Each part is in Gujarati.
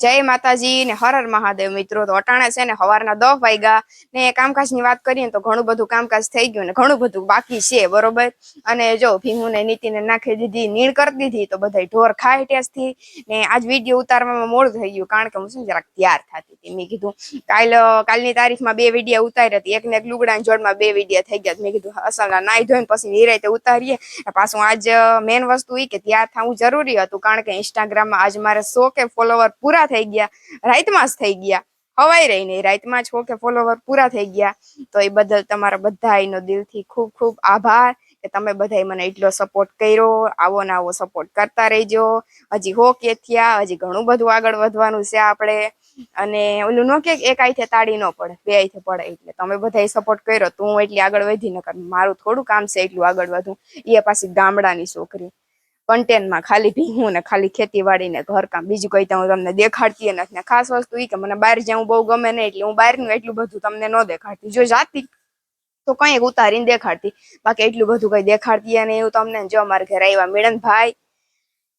જય માતાજી ને હર હર મહાદેવ મિત્રો. તો અટાણે છે ને સવારના દસ વાગ્યા ને કામકાજની વાત કરીએ તો ઘણું બધું કામકાજ થઈ ગયું ને ઘણું બધું બાકી છે, બરોબર? અને જો ભીમુ ને નીતિને નાખી દીધી, નીણ કરી દીધી, તો બધા ઢોર ખાય ટેસ્ટથી ને આજ વીડિયો ઉતારવામાં મોડું થઈ ગયું કારણ કે હું શું જરાક તૈયાર થતી હતી. મેં કીધું, કાલ, કાલની તારીખમાં બે વીડિયો ઉતારી હતી. એક ને એક લુગડા જોડમાં બે વીડિયો થઈ ગયા. મેં કીધું, અસલના નાઈ ધોઈને પછી નિરાયતે ઉતારીએ. પાછું આજ મેન વસ્તુ એ કે તૈયાર થવું જરૂરી હતું કારણ કે ઇન્સ્ટાગ્રામમાં આજ મારે સો કે ફોલોવર પૂરા થઈ ગયા, રાઈતમાં જ થઈ ગયા. હવાઈ રહી રાઈતમાં જ સો ફોલોવર પૂરા થઈ ગયા. તો એ બદલ તમારા બધાનો દિલથી ખૂબ ખૂબ આભાર કે તમે બધાએ મને એટલો સપોર્ટ કર્યો. આવો ને આવો સપોર્ટ કરતા રહેજો. હજી હો કે થયા, હજી ઘણું બધું આગળ વધવાનું છે આપણે. અને ઓલું ન કે એક આઈથે તાળી ન પડે, બે આઈથે પડે એટલે તમે બધાય સપોર્ટ કર્યો, તો એટલી આગળ વધી ન કર મારું થોડું કામ છે એટલું આગળ વધું. એ પાછી ગામડાની છોકરી. કન્ટેન્ટમાં ખાલી ભીંગું ને ખાલી ખેતીવાડી ને ઘરકામ. બીજું કઈ તો હું તમને દેખાડતી નથી. ને ખાસ વસ્તુ એ કે મને બહાર જવું બહુ ગમે નહીં એટલે હું બહારનું એટલું બધું તમને ન દેખાડતી. જો જાતી તો કઈ ઉતારીને દેખાડતી. બાકી એટલું બધું કઈ દેખાડતી અને એવું તમને જો અમારે ઘરે આવ્યા મિળનભાઈ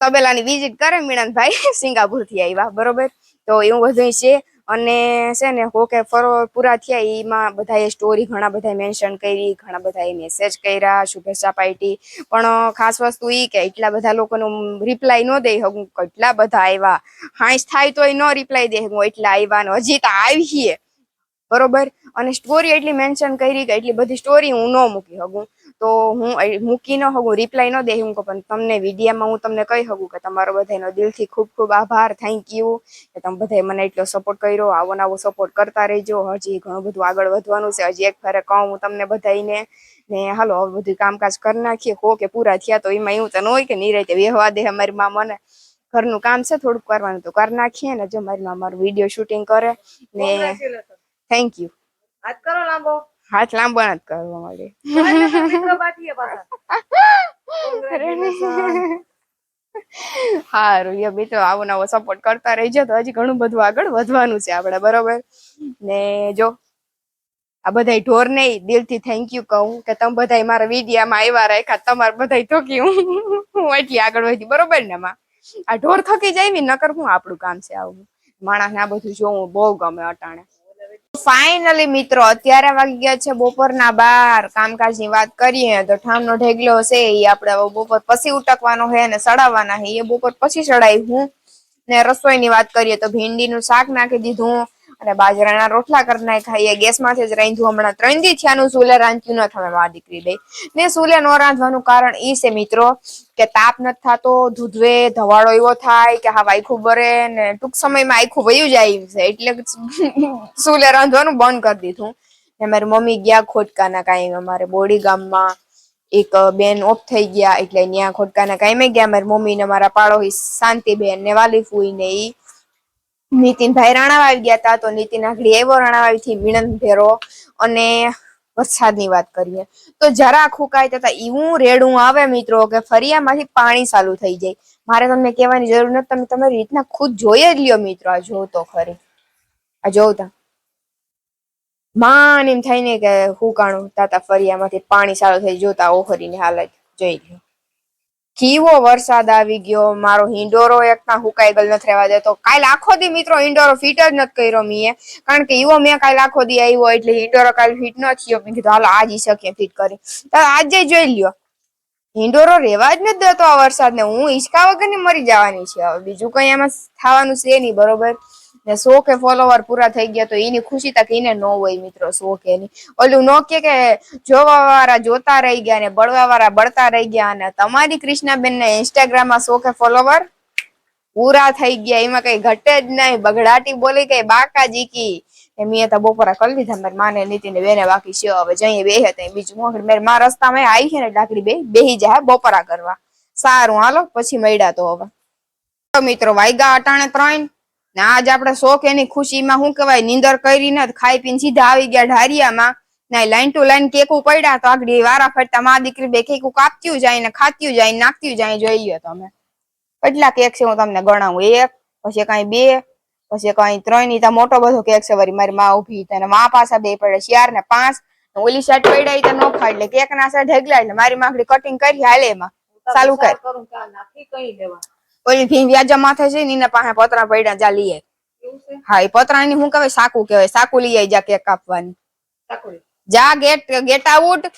તબેલાની વિઝિટ કરે મિળનભાઈ સિંગાપુરથી આવ્યા બરોબર? તો એવું બધું છે. અને છે ને હોકે ફરો, પૂરા થયા એમાં બધાએ સ્ટોરી ઘણા બધા મેન્શન કરી, ઘણા બધાએ મેસેજ કર્યા, શુભેચ્છા પાર્ટી. પણ ખાસ વસ્તુ એ કે એટલા બધા લોકોનું રિપ્લાય ન દઈ હું કેટલા બધા આવ્યા હાંસ થાય તોય ન રિપ્લાય દે હું એટલા આવ્યા ને હજી તો આવીએ. બરોબર? અને સ્ટોરી એટલી મેન્શન કરી કે એટલી બધી સ્ટોરી હું ન મૂકી શકું તો હું મૂકી ન શકું રિપ્લાય ન દઈ શકું પણ તમને વિડીયામાં હું તમને કહી શકું કે તમારો બધાનો દિલથી ખૂબ ખૂબ આભાર થેન્ક યુ કે તમે બધાએ મને એટલો સપોર્ટ કર્યો આવો આવો સપોર્ટ કરતા રહેજો. હજી ઘણું બધું આગળ વધવાનું છે. હજી એક ફરે કહું હું તમને બધાઈને ને હાલો હવે બધું કામકાજ કરી નાખીએ. હો કે પૂરા થયા તો એમાં એવું તો ન હોય કે નિરાયતે વેહવા દે અમારી મા મને ઘરનું કામ છે થોડુંક કરવાનું તો કરી નાખીએ ને. જો મારી મા મારું વીડિયો શૂટિંગ કરે ને થેન્ક યુ હાથ કરો લાંબો. હાથ લાંબો જ કરવા પાછા હારું, યો મિત્રો આવો નવો સપોર્ટ કરતા રહેજો. તો હજી ઘણું બધું આગળ વધવાનું છે આપણે, બરોબર? ને જો, આ બધાય ઢોર નહીં દિલથી થેન્ક યુ કહું કે તમે બધાય મારા વિડીયામાં આવ્યા રાખ્યા, તમારે બધાય થકી હું એટલી આગળ વધી, બરોબર ને, માં? આ ઢોર થકી જાય નકર હું આપણું કામ છે આવું? માણસ આ બધું જોવું બહુ ગમે અટાણે. ફાઇનલી મિત્રો, અત્યારે વાગી ગયા છે બપોરના બાર. કામકાજની વાત કરીએ તો ઠામનો ઢેગલો છે એ આપણે બપોર પછી ઉટકવાનો છે અને સડાવવાના છે. એ બપોર પછી સડાય હું. ને રસોઈની વાત કરીએ તો ભીંડીનું શાક નાખી દીધું. અને બાજરાના રોટલા કરી નાખ્યા. એ ગેસમાંથી જ રાંધ્યું. હમણાં ત્રણ દી થયાનું ચૂલે રાંધ્યું ન થમે મા દીકરી લઈ ને ચૂલે ન રાંધવાનું કારણ એ છે મિત્રો, કે તાપ નથી થતો ધૂધવે ધવાળો એવો થાય કે હા આખું બરે ને ટૂંક સમયમાં આખું વયું જાય છે. એટલે ચૂલે રાંધવાનું બંધ કરી દીધું. ને મારી મમ્મી ગયા ખોટકાના કાંઈ, અમારે બોડી ગામમાં એક બેન ઓફ થઈ ગયા, એટલે ત્યાં ખોટકાના કાંઈ ગયા. મારી મમ્મી ને મારા પાડોશી શાંતિબેન ને વાલી ફૂઈ ને ઈ. નીતિનભાઈ રાણાવા આવી ગયા હતા, તો નીતિન આગળ આવ્યો રાણાવાવી થી મિણન ભેરો અને વરસાદની વાત કરીએ. તો જરા ખુકાય તથા એવું રેડું આવે મિત્રો, કે ફરિયામાંથી પાણી ચાલુ થઈ જાય. મારે તમને કહેવાની જરૂર નથી, તમે તમારી રીતના ખુદ જોઈ જ લ્યો મિત્રો, આ જો તો ખરી. આ જોવતા માન એમ થાય ને કે હુકાણું તાતા ફરિયામાંથી પાણી ચાલુ થઈ જોતા ઓહરીની હાલત જોઈ લ્યો. કેવો વરસાદ આવી ગયો, મારો હિંડોરો એકના હુકાઈ ગયેલ નથી રહેવા દેતો. કાલ આખો દી મિત્રો હિંડોરો ફિટ જ નથી કર્યો મીએ. કારણ કે એવો મેં કાલ આખો દી આવ્યો એટલે હિંડોરો કાલ ફિટ ન થયો. મેં કીધું, હાલો, આજ શકીએ ફિટ કરી. આજે જોઈ લ્યો. હિંડોરો રેવા જ નથી દેતો આ વરસાદને. હું હિંચકા વગરની મરી જવાની છે. હવે બીજું કઈ એમાં થવાનું છે નહીં, બરોબર? ને સો કે ફોલોવર પૂરા થઈ ગયા તો એની ખુશી તક એને ન હોય મિત્રો સો કે ની ઓલું નો કે કે જોવા વાળા જોતા રહી ગયા ને બળવા વાળા બળતા રહી ગયા અને તમારી કૃષ્ણાબેન ને ઇન્સ્ટાગ્રામમાં સો કે ફોલોવર પૂરા થઈ ગયા. એમાં કઈ ઘટે જ નહીં. બગડાટી બોલી કઈ બાકા જીકી મેં તો બપોરા કરી લીધા મારી માને નીતિ ને બેને બાકી છે. હવે જઈએ બે હતા બીજું હું મારી માં રસ્તામાં આવી છે ને ડાકડી બે, બેહી જાય બપોરા કરવા. સારું, હાલો, પછી મળ્યા તો હવે. મિત્રો, વાયગા અટાણે ત્રણ. ને આજ આપણે શોખ એની ખુશીમાં શું કહેવાય? નીંદર કરી ને ખાઈ પીને સીધા આવી ગયા ઢારિયામાં. ના લાઈન ટુ લાઈન કેકું પડ્યા તો આગળ વારા ફરતા મા દીકરી બે કેકું કાપત્યું જાય ને ખાત્યું જાય ને જાય જોઈએ તમે. કેટલા કેક છે હું તમને ગણાવું? એક પછી કઈ બે પછી કઈ ત્રણની તો મોટો બધો કેક છે વરી મારી મા ઊભી અને મા પાછા બે પડે ચાર ને પાંચ. ઓલી શર્ટ પડ્યા તો નો ખાય એટલે કેક ના શર્ટ ઢગલા એટલે મારી માખડી કટિંગ કરી હાલે એમાં. ચાલુ કર. કરું નાખી કઈ લેવા? ઓલી ભીમ વ્યાજા માથે છે ને એના પાસે પતરા પડ્યા જા લઈએ. એવું છે? હા એ પતરાની શું કહેવાય? સાકુ કહેવાય. સાકુ લઈ આવી જા કેક કાપવાની ચાકોરી જા ગેટ ગેટ આઉટ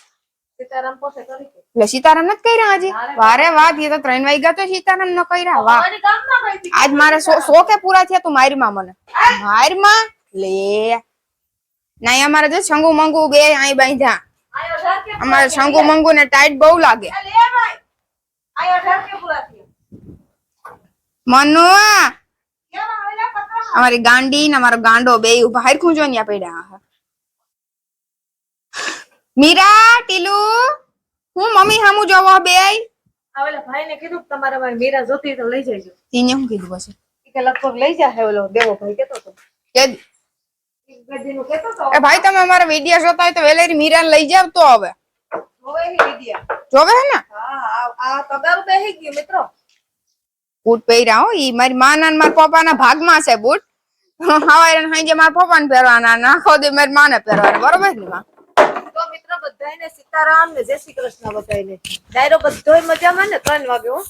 સીતારામ પાસે કરી કે. એટલે સીતારામ નથી કર્યા હજી? વારે વાત એ તો ત્રણ વાગ્યા તો સીતારામ ન કર્યા. વાહ. અમારી ગામમાં ગઈ હતી. આજ મારે સો સો કે પૂરા થયા તું મારી માં મને? મારી માં લે. ના અહીંયા અમારે જો શંગુ મંગુ બે અહીં બાંધ્યા. આયો અઢાર કે અમારે શંગુ મંગુ ને ટાઈટ બહુ લાગે આ લે ભાઈ આયો અઢાર કે પૂરા થયા મનુ કેમ આવેલા પતરા? અમારી ગાંડી ને અમારો ગાંડો બે ઊભા. હરખું જો પડ્યા મીરા ટીલુ હું મમ્મી હામું જોવો બે? આવેલા કીધું તમારે મીરા જોતી તો લઈ જજો તીને શું કીધું પછી? કે લગભગ લઈ ઓલો દેવો ભાઈ કેતો તો. કે તો. એ ભાઈ તમે અમારા વીડિયો જોતા હોય તો વેલેરી મીરા લઈ જાવ તો હવે. જોવે વિડિયા. જોવે હે ને? હા આ- આ તગારું હે ગયો મિત્રો. બૂટ પહેર્યા હો ઈ મારી માના ને મારા પપ્પાના ભાગમાં છે બૂટ. હવારે ને સાંજે મારા પપ્પાને પહેરવાના ને દે મારી માને પહેરવાના બરોબર ને માં? તો મિત્રો બધાયને સીતારામ ને જય શ્રી કૃષ્ણ બધાયને. ડાયરો બધોય મજામાં ને? ત્રણ વાગે હો.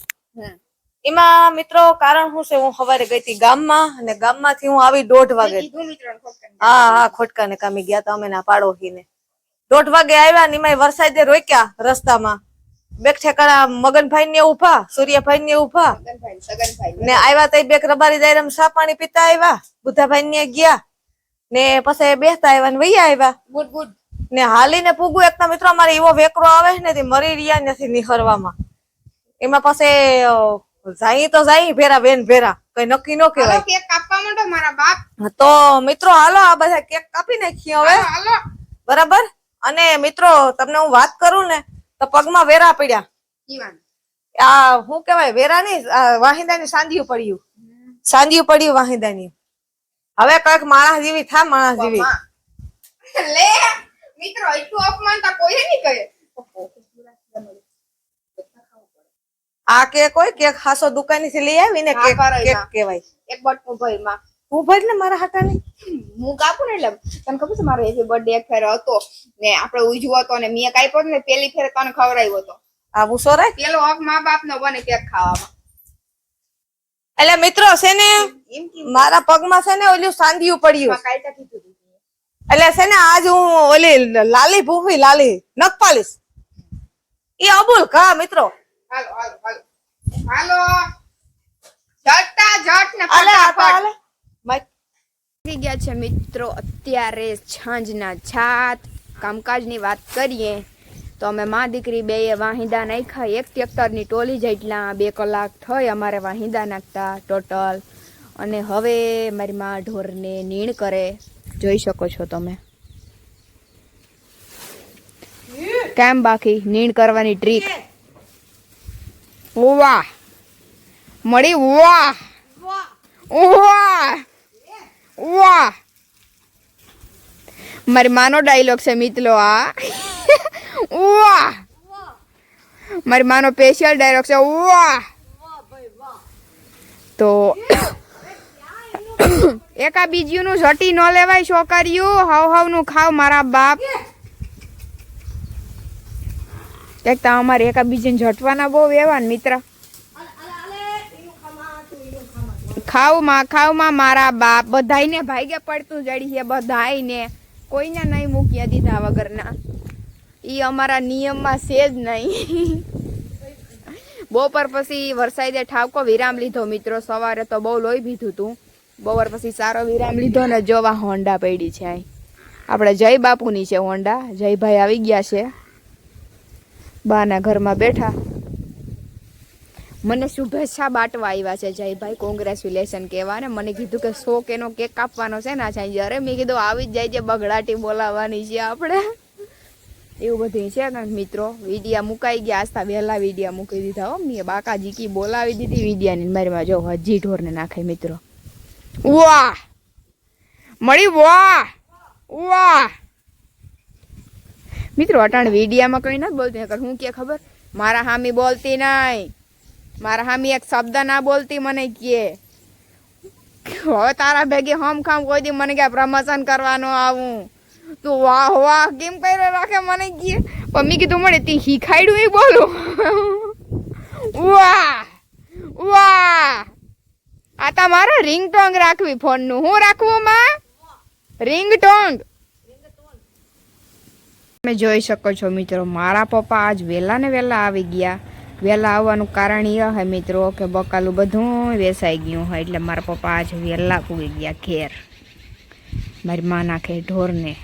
એમાં મિત્રો કારણ શું છે? હું સવારે ગઈ હતી ગામમાં અને ગામમાંથી હું આવી દોઢ વાગે. હા હા ખોટકા ને કામે ગયા તા અમે ના પાડોશીને દોઢ વાગે આવ્યા ને એમાં વરસાદે રોક્યા રસ્તામાં. બે ઠેકાણા મગનભાઈ ને ઊભા સૂર્યભાઈ ને ઊભા ને આવ્યા તો બે રબારી દાયરામાં સા પાણી પીતા આવ્યા બુધાભાઈ ને ગયા. ને પછી બેસતા આવ્યા ને વૈયા આવ્યા બૂટ બૂટ ને હાલીને પૂગું એકના મિત્રો અમારે એવો વેકરો આવે ને તે મરી રહ્યા નથી નિખરવામાં એમાં પછી જાય તો જાય ભેરા બેન ભેરા. કઈ નક્કી ન કહેવાય. કેક કાપવા માંડો મારા બાપ? તો મિત્રો હાલો આ બધા કેક કાપી નાખીએ હવે. હાલો. બરાબર? અને મિત્રો તમને હું વાત કરું ને તો પગમાં વેરા પડ્યા. આ શું કેવાય વેરા ની વાહિંદાની સાંધિયું પડ્યું. સાંધિયું પડ્યું વાહિંદાની. હવે કંઈક માણસ જેવી થા માણસ જેવી. લે મિત્રો એટલું અપમાન તો કોઈ નહીં કરે આ કેક હોય કેક ખાસો દુકાનથી લઈ આવી ને કેક કેક. કેવાય એક બટકું ભાઈ માં તું ભરી ને મારા હાટાની હું કાપું ને એટલે તને ખબર છે મારો હેપી બર્થડે એક ફેર હતો ને આપણે ઉજવો હતો ને મેં કાપ્યો ને પેલી ફેર તને ખવડાવ્યો હતો. આવું સોરાય પેલો હક મા બાપ નો બને કેક ખાવામાં. એટલે મિત્રો છે ને મારા પગમાં છે ને ઓલું સાંધિયું પડ્યું. એટલે છે ને આજ હું ઓલી લાલી ભૂખી લાલી નખ પાલીશ. એ અબુલ કા મિત્રો. હાલો હાલો હાલો. હાલો. ઝટ ને ફટાફટ. થઈ ગયા છે મિત્રો. અત્યારે છાંજના છાત કામકાજની વાત કરીએ તો અમે માં દીકરી બે વાહિંદા નાખ્યા. એક ટ્રેક્ટરની ટોલી જેટલા બે કલાક થઈ અમારે વાહિંદા નાખતા ટોટલ. અને હવે મારી માં ઢોરને નીણ કરે. જોઈ શકો છો તમે. કેમ બાકી? નીણ કરવાની ટ્રીક. વાહ મળી વાહ વાહ વાહ. મારી માનો ડાયલોગ છે, મિત્રો આ વાહ. મારી માનો સ્પેશિયલ ડાયલોગ છે, વાહ. તો એકા બીજીનું ઝટી ન લેવાય, છોકરીઓ. હાવ હવનું ખાવ મારા બાપ. તો અમારે એકા બીજું ઝટવાના બહુ એવા મિત્ર. ખાવમાં ખાવમાં મારા બાપ બધાયને ભાગે પડતું જડી છે, બધાયને. કોઈને નહીં મૂક્યા દીધા વગરના. એ અમારા નિયમમાં છે જ નહીં. બપોર પછી વરસાદે ઠાવકો વિરામ લીધો મિત્રો, સવારે તો બહુ લોહી પીધું તું. બપોર પછી સારો વિરામ લીધો ને જોવા હોન્ડા પડી છે અહીં આપણે જય બાપુની છે હોન્ડા. જયભાઈ આવી ગયા છે. બાના ઘરમાં બેઠા. મને શુભેચ્છા બાટવા આવ્યા છે. જયભાઈ કોંગ્રેચ્યુલેશન કહેવા ને. મને કીધું કે સો કેનો કેક કાપવાનો છે ના છે અરે મેં કીધું આવી જ જાય છે, બગડાટી બોલાવવાની છે આપણે. એવું બધું છે ને મિત્રો. વિડિયા મુકાઈ ગયા. આસ્તા વહેલા વિડિયા મૂકી દીધા હો. મેં બાકા જીકી બોલાવી દીધી વિડિયાની. મારીમાં જો હજી ઢોરને નાખે મિત્રો. વાહ મળી વાહ વાહ મિત્રો, અટાણ વિડિયામાં કંઈ નથી બોલતી. હું કે ખબર? મારા હામી બોલતી નહીં. મારા હામી એક શબ્દ ના બોલતી મને કે. હવે તારા ભેગી હમ ખામ કોઈ દી મને ક્યાં પ્રમોશન કરવાનો આવું? તું વાહ વાહ કેમ કરી રાખે મને કે? મમ્મી કીધું મળે તી હિખાડ્યું એ બોલું. વાહ વાહ. આ તમારે રિંગટોંગ રાખવી ફોનનું હું રાખવું માં? રિંગટોંગ. તમે જોઈ શકો છો મિત્રો, મારા પપ્પા આજ વહેલા ને વહેલા આવી ગયા. વહેલા આવવાનું કારણ એ હે મિત્રો કે બકાલું બધું વેસાઈ ગયું હોય એટલે મારા પપ્પા આજ વહેલા પૂગી ગયા ઘેર. મારી માં નાખે ઢોરને.